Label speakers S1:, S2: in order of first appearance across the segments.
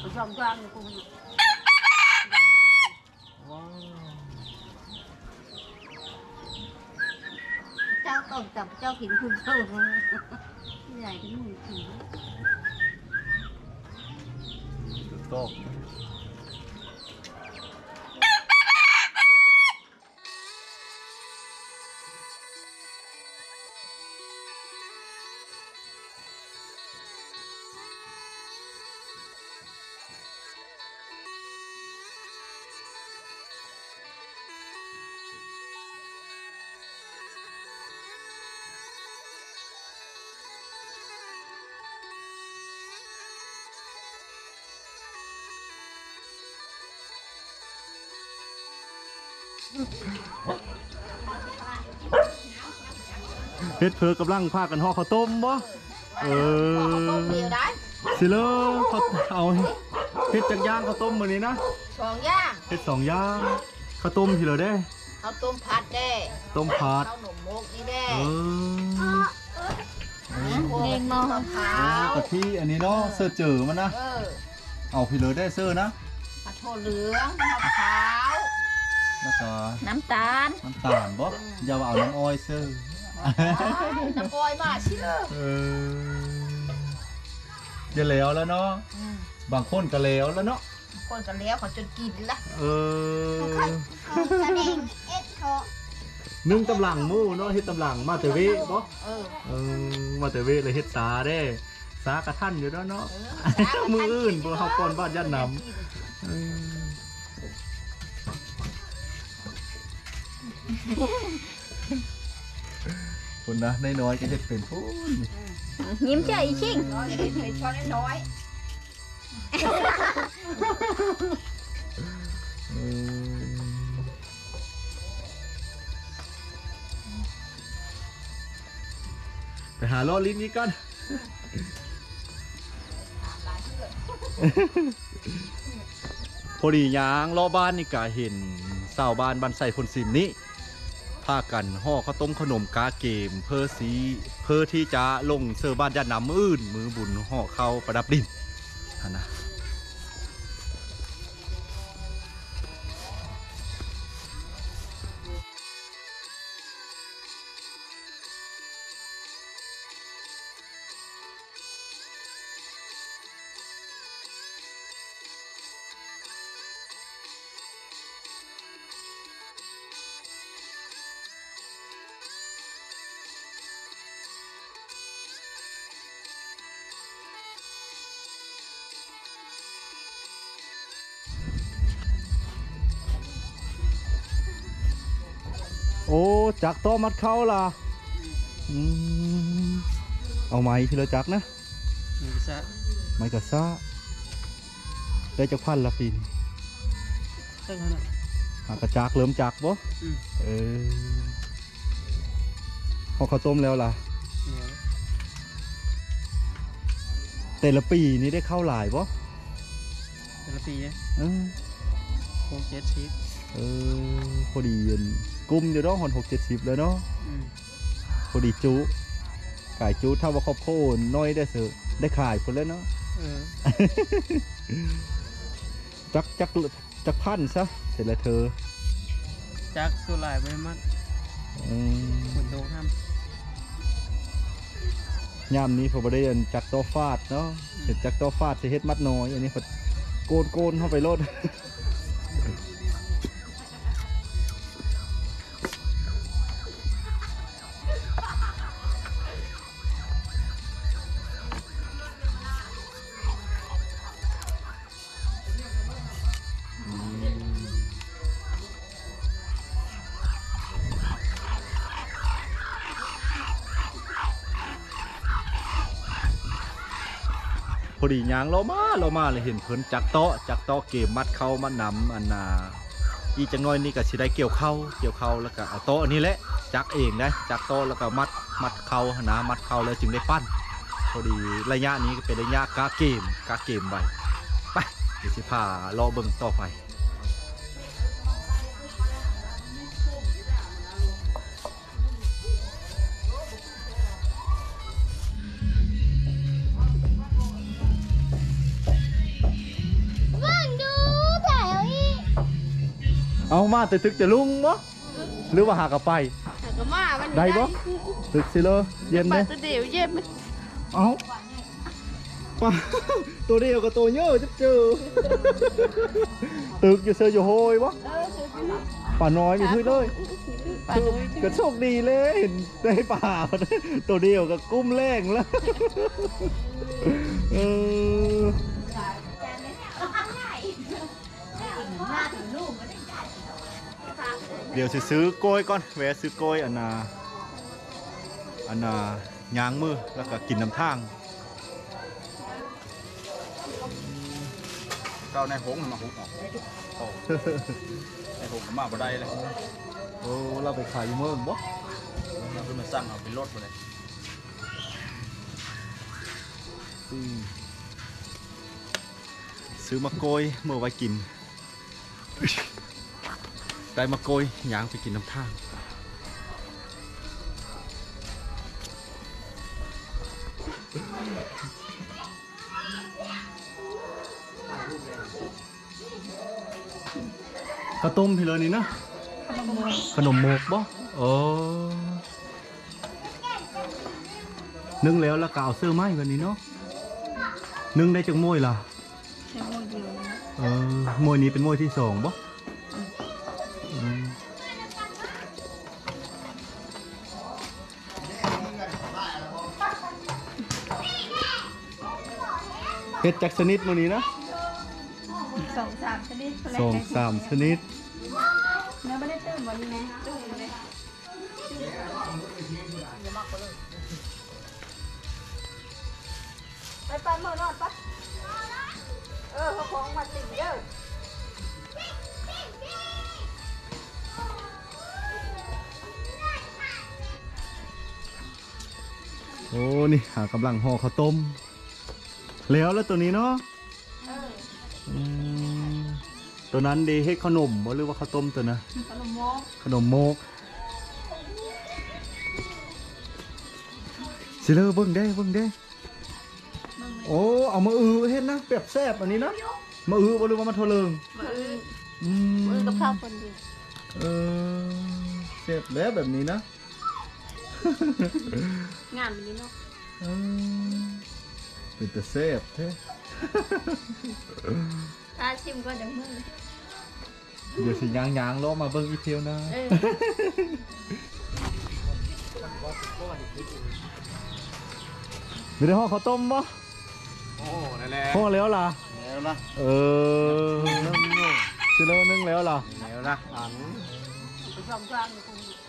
S1: ไปช่องกลางกูมัน
S2: ว้าว
S1: เจ้ เจ้าขินคุณเจ้าใหญ่ถึงมือขิน
S2: ตกเฮ็ดเพอกำลังพากันห่อข้าวต้มบ่เออ
S1: ต้มเดียวได้
S2: สิเลอเขาเอาเฮ็ดจากย่างข้าวต้มมื้อนี้นะ
S1: สองย่าง
S2: เฮ็ดสองย่างข้าวต้มสิเหรอเด้
S1: เขาต้มผัดได้
S2: ต้มผัด
S1: ข้าวหนมมกนี่ได้
S2: เออ
S1: เองมองมะพร้าว
S2: กะทิอันนี้เนาะเสื้อเจอมันนะ
S1: เออ
S2: เอาพี่เลยได้เสื้อนะ
S1: ผัดโถเหลืองมะพร้าว
S2: แล้วก็
S3: น้ำตาล
S2: น้ำตาลบ่อย่าว่าเอาน้ำอ้อยเสื้อ
S1: น้ำอ้อยมาชิเลอ
S2: เออจะแล้วแล้วเนาะบางคนก็แล้วแล้วเนาะ
S1: คนกันแล้วเขาจนกินละ
S2: เออ
S1: แสดงเอ็ดเขา
S2: นึ่งตำลังหมู่เนาะเฮ็ดตำลังมาแต่เวบ่
S1: เออ
S2: เออมาแต่เวเลยเฮ็ดสาเด้สากระทันอยู่แล้วเนาะ
S1: เออ
S2: มืออื่นบ่เฮาก่อนบ้านย่านน้ำ คุณนะน้อยๆก็เฮ็ดเป็นพูน
S3: ยิ้มใจชิง
S1: น้อยเด็กช้อนน้อย
S2: เออไปหาล้อลิ้นนี้กันพอดียางล้อบ้านนี่กะเห็นสาวบ้านบ้านใส่พนซิมนี้ากันห่อข้าวต้มขนมกาเกม เพื่อสีเพื่อที่จะลงเซอร์บ้านญาติน้ำมืออื่นมือบุญห่อเข้าวประดับดินนะ โอ้จักโตอมัดเข้าล่ะอืมเอาไม้ทีละจักนะ
S4: นี่ซะ
S2: ไม้กระซ่าได้จักพันละปีน
S4: เท่านั้นน่ะ
S2: หากระจักเริ่มจักบ่
S4: อืม
S2: เออพอข้าวต้มแล้วล่ะ
S4: เหนียว
S2: แต่ละปีนี้ได้เข้าหลายบ่
S4: แต่ละปีเนี่ย
S2: เออ
S4: หกเจ็ดสิบ
S2: เออพอดีเย็น กลุ่มอยู่เนาะหอนหกเจ็ดสิบแล้วเนาะ
S4: อืม
S2: พอดีจุขายจุถ้าว่าครอบโพนน้อยได้เสือะได้ขายคนแล้วเนาะ
S4: เออ
S2: จักจักจักพันซะเสร็จแล้วเธอ
S4: จักสุดหลายไปมัด
S2: อืม
S4: ฝนตกห้าม
S2: ยามนี้ผมบ่ได้เรียนจักโตอฟาดเนาะเห็นจักโตอฟาดจะเฮ็ดมัดน้อย อันนี้เขาโกนโกนเข้าไปโล พอดียางเรามาเรามาเลยเห็นเพิ่นจักโตะจักโตะเกมมัดเข้ามานำอันนาอีจังน้อยนี่ก็สิได้เกี่ยวเข้าเกี่ยวเข้าแล้วก็เอาโต๊ะอันนี้แหละจักเองได้จักโตะแล้วก็มัดมัดเข้านะมัดเข้าแล้วจึงได้ปั้น พอดีระยะนี้ก็เป็นระยะกาเกมกาเกมไปไปเดี๋ยวสิพารอเบิ่งต่อไป เอามาแต่ตึกจะลุงบ่หรือว่าหากลับไป
S5: แต่ก็มามัน
S2: ได้บ่ ตึกสิเลยเย็น
S5: ป
S2: เด้
S5: ตัวเดียวเย็บไหม
S2: เอาปลาตัวเดียวกับตัวเยอะจับเจอ ตึกอยู่เซอร์อยู่โฮยบ่ป่าน้อยมีพื้นเลย
S5: ปลาดุย
S2: ก็โชคดีเลยเห็นได้ป่า ตัวเดียวกับกุ้มแรงแล้วเออ เดี๋ยวสิซื้อกล้วยก่อนแวะซื้อกล้วยอันนาอันนายางมือแล้วก็กินน้ำทาง
S6: เก้าในหงส์มาหุบออกโอ้ในหงส์ก็มาบ่ได้เลย
S2: โอ้เราไปขายอยู่เมืองบ่
S6: เราขึ้นมาสั่งเอาเป็นรถไปเลย
S2: อืมซื้อมะโกยเมื่อไว้กิน ได้มะโกยยางไปกินน้ำทางข้าวต้มพี่เลยนี่นะขนมหมกบ่โอ้นึ่งแล้วแล้วก็เอาเสื้อไหมวันนี้เนาะนึ่งได้จังมวยล่ะ
S3: ใช้โมเดียวนะ
S2: เออมวยนี้เป็นมวยที่สองบ่ เฮ็ดจักชนิดมื้อนี้นะ
S3: สองสามชนิด
S2: สองสามชนิด
S3: เนื้อไม่ได้เติมวันนี้ไหมจุ่มเลยไปไปเมื่อนอนปะเออเขาของมาติ่งเยอะ
S2: โอ้ นี่หากำลังห่อข้าวต้ม แล้วแล้วตัวนี้เนาะมตัวนั้นดีเฮ็ดขนมบ่หรือว่าข้าวต้มตัวนะ
S3: ขนมโมก
S2: ขนมโมกสิเลอเบิ่งได้เบิ่งได้โอ้เอามาอือเฮ็ดนะแบบแซ่บอันนี้นะมาอือบ่หรือว่ามาโทรเลิง
S5: มือ
S2: อืม
S5: มือกับข้าวคนเดียว
S2: เออแซ่บแล้วแบบนี้นะ
S5: งานแบบนี้เนาะ
S2: เออเป็นแต่แซ่บแท้
S3: ถ้าชิมก็เดี๋ยวมือ
S2: เดี๋ยวสิยางยางๆลงมาเบิ่งอีกเทียวนะ
S3: เออ
S2: มีได้ห่อข้าวต้มปะ
S6: โอ้นั่นแหละ
S2: ห่อแล้วล่ะ
S6: แล้วนะ
S2: เออสิเลอนึ่งแล้วล่ะ
S6: แล้วนะอัน
S5: ไปสองกลางอยู่คุณ
S1: เจ้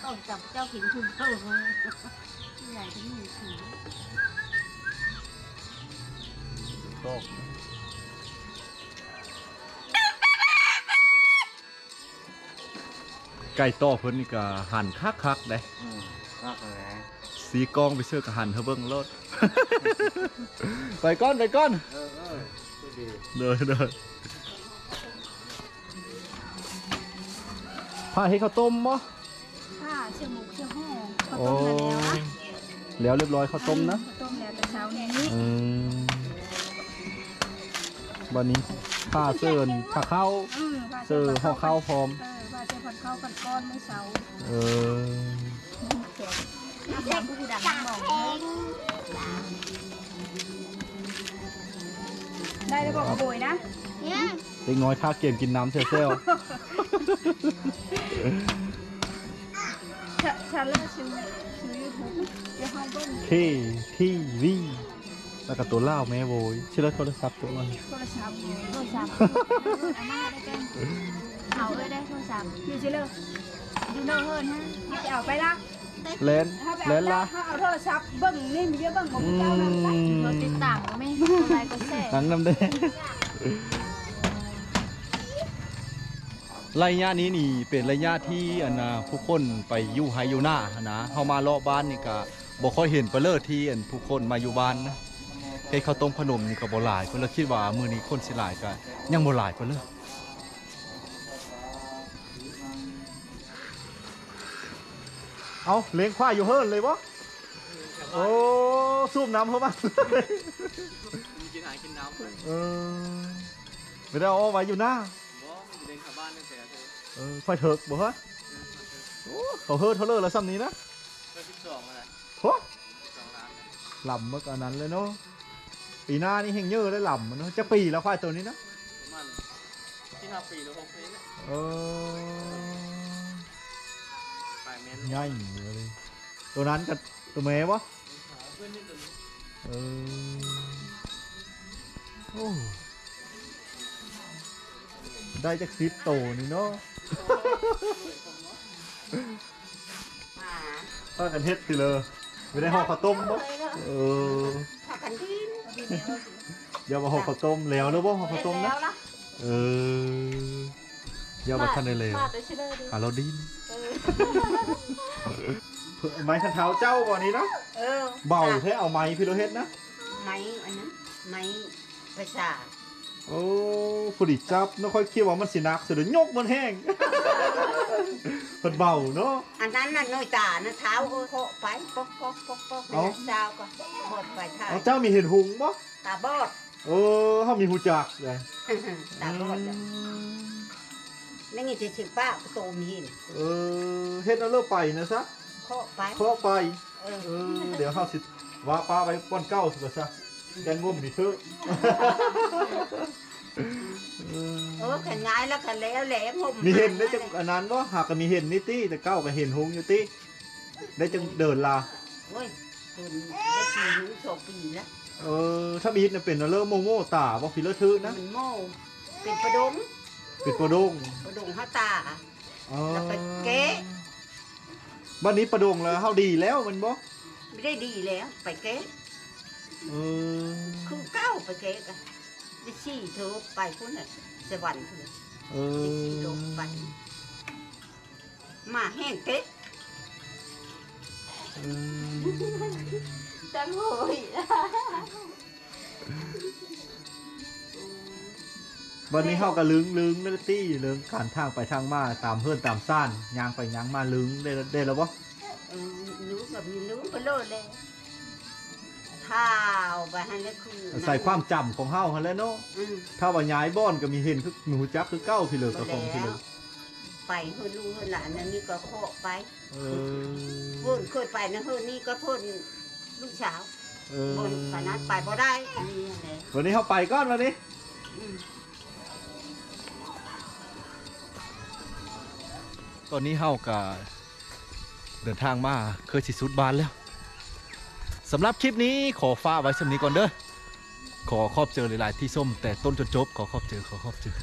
S1: าต้มกับเจ้าขิงคุณเจ้าที่ใหญ่ทั้งหมดสี่
S6: โตก
S2: ไก่ต่อเพิ่นนี่ก็หั่นคักๆได้
S6: อืมรักเลย
S2: สีกองไปเสื้อก็หั่นเฮาเบิ่งโลดไปก้อนไปก้อน
S6: เออเออดี
S2: เด้อเด้อพาให้ข้าวต้มบ่
S3: ถ้าเชื่อหมูเชื่อห่อข้าว
S2: โอ้
S3: ต้มมาแล้วนะ
S2: แล้วเรียบร้อยข้าวต้มนะ
S3: ข้าวต้มแล้วแต่เช้านี้
S2: อืมวันนี้ผ้าเสื้อผ้าเข้า
S3: อืมว่า
S2: เสื้อห่อข้าวพร้อม
S3: เออว่าจะผัดข้าวผัดก้อนไม่เช้า
S2: เออ
S3: น้ำยำผู้ดังมองได้แล้วบอกกระโบยนะ
S2: เด็กน้อยท่าเกมกินน้ำเซลเซล
S3: ฉะฉันเลิกซื้อซื้อยูทูบเดี๋ยวห้องเบิ้ล
S2: ทีทีวีแล้วก็ตัวเล่าแม่โวยชื่อแล้วโทรศัพท์ตัวมัน
S3: โทรศัพท์
S1: โทรศัพท์อาม่าได้แกงเอาเลยได้โทรศัพท์
S3: อยู่เฉยเลยอยู่เนอเฮิร์นฮะนี่จะเอาไปละ
S2: เล่น
S3: ถ้าไป
S2: เล่
S3: เอา
S2: นละ
S3: ถ้าเอาโทรศัพท์เบิ้งนี่มีเยอะเบิ้งของ
S2: อื
S3: เจ้านั่นไป
S1: รถ
S2: ม
S1: ติดต่างก็ไม่อะไรก็แซ่
S2: หนังน้ำแดง ระยะนี้นี่เป็นระยะที่อันนะผู้คนไปอยู่ไฮอยู่หน้าหั้นนะเฮามาเลาะบ้านนี่ก็บ่ค่อยเห็นเปลเลอที่อันผู้คนมาอยู่บ้านนะเฮ็ดข้าวต้มขนมนี่ก็บ่หลายเพิ่นเลยคิดว่ามื้อนี้คนสิหลายก็ยังบ่หลายเพิ่นเลยเอาเลี้ยงควายอยู่เฮิรนเลยบ่โอ้สูบน้ำเขาบ้าง
S4: มีกินอาหารกินน้ำบ่
S2: เออไม่ได้เอาไว้อยู่หน้า
S4: มีเดินเข้าบ้านตั้งแต่เธอ
S2: เออไฟเถิกบ่ฮะโอ้เขาเฮิร์ทเขาเลิกแล้วซ้ำนี้นะ
S4: เพิ่มสิบสองอะไร
S2: โถ่
S4: สองล้าน
S2: ลำเมื่อก่อนนั้นเลยเนาะปีหน้านี่เฮงเยอะได้ลำมันเนาะจะปีแล้วควายตัวนี้นะ
S4: ประมาณที่ห้าปีหรือหกปีเนี่ย
S2: เออ
S4: ปลายเมน
S2: ง่ายเลย ตัวนั้นกับตัวแม่วะ
S4: เพื่อนนี่ตัวนี้
S2: เออโอ้ ได้จากซิปโตนี่เนาะ
S1: หมา
S2: ถ้ากันเฮ็ดไปเลยไม่ได้ห่อข้าวต้มบ่เออ
S1: ถ้ากันดิน
S2: อย่ามาห่อข้าวต้มแล้วแล้วบ่ห่อข้าวต้มนะ
S1: แล้วล่ะ
S2: เอออย่ามาทันได้เลย
S5: มาแต่เชลดิ
S2: หาเราดิน
S5: เออ
S2: เพิ่นไม้ขันเท้าเจ้าบ่นี้นะ
S1: เออ
S2: เบาแท้เอาไม้พี่โรเฮ็ดนะ
S1: ไม้อันนั้นไม้ประสาท
S2: โอ้ผู้ดิจับไม่ค่อยคิดว่ามันสิหนักสุดยกมันแห้งเพิ่นเบาเนาะ
S1: อันนั้นน่ะน้อยตานะเท้าเออโคไปปอกปอกปอกปอก
S2: เอ้า
S1: เจ้าก็หมดไปท่า
S2: เอาเจ้ามีเห็นหุงบ่
S1: ตาบอด
S2: เออเฮามีหูจักเลย
S1: ตาบอดจ้ะนั่นไงจะชื่อป้าโตมีหิน
S2: เออเฮ็ดเอาเลิกไปนะซะ
S1: โคไป
S2: เพราะไป
S1: เออ
S2: เออ เดี๋ยวเฮาสิว่าป้าไปป้อนเก้าสิว่าซะ แกงงมนี่เถอะเออ
S1: เออขันง่ายแล้วขันแล้วแหลมม
S2: มีเห็นได้จังอันนั้นบ่หากก็มีเห็นนี่ติแต่เก้าก็เห็นหุงอยู่ติได้จังเดินลา
S1: โอ้ยตุนได้ปีหนึงสองปีแล้ว
S2: เออถ้ามีดน่ะเป็นเริ่มโมโม่ตาบ่ฟิเลอะทึนะ
S1: มันโม่เป็นประดง
S2: เป็นปลาดง
S1: ประดงห้าตา
S2: อ๋อ
S1: แล้วก็เก๊ะ
S2: บ้านนี้ปลาดงแล้วเฮาดีแล้วมันบ่
S1: ไม่ได้ดีแล้วไปเก๊ะ
S2: เออ
S1: คือเก้าไปเก๊ะกันได้ชี้เธอไปพุ่นน่ะสวรรค์พุ่นน่ะ
S2: เอ
S1: ได้
S2: อ
S1: ชี้ลงไปมาแห้งเก๊ะ
S2: เออ
S5: จังโหย
S2: วันนี้เฮาก็ลึงลึงนั่นตี้ลึงขานทางไปทางมาตามเฮือนตามซ่านย่างไปย่างมาลึงได้ได้แล้วบ่
S1: เออรู้แบบมีรู้ไปโลดเลยเท้าไปหันแล้วคือ
S2: ใส่ความจำของเฮาหั่นแหล้วเนาะ
S1: อืม
S2: ถ้าว่าย้ายบ้านก็มีเห็นคือหนูจักคือเก้าพี่เลยกับของพี่เลย
S1: ไปเฮือนลูกเฮือนหลานนั่นนี่ก็โคไป
S2: เอ
S1: เพิ่
S2: อน
S1: เคยไปนะเฮือนนี่ก็เพิ่นลูกสาว
S2: เออบ
S1: นขนาดไปบ่ได้นี่แหละ
S2: วันนี้เฮาไปก่อนวันนี้
S1: อืม
S2: ตอนนี้เฮาก็เดินทางมาเคยสิสุดบานแล้ว สำหรับคลิปนี้ขอฟ้ากไว้สำนี้ก่อนเด้อขอขอบเจอหลายๆที่ส้มแต่ต้นจนจบขอขอบเจอขอขอบเจอ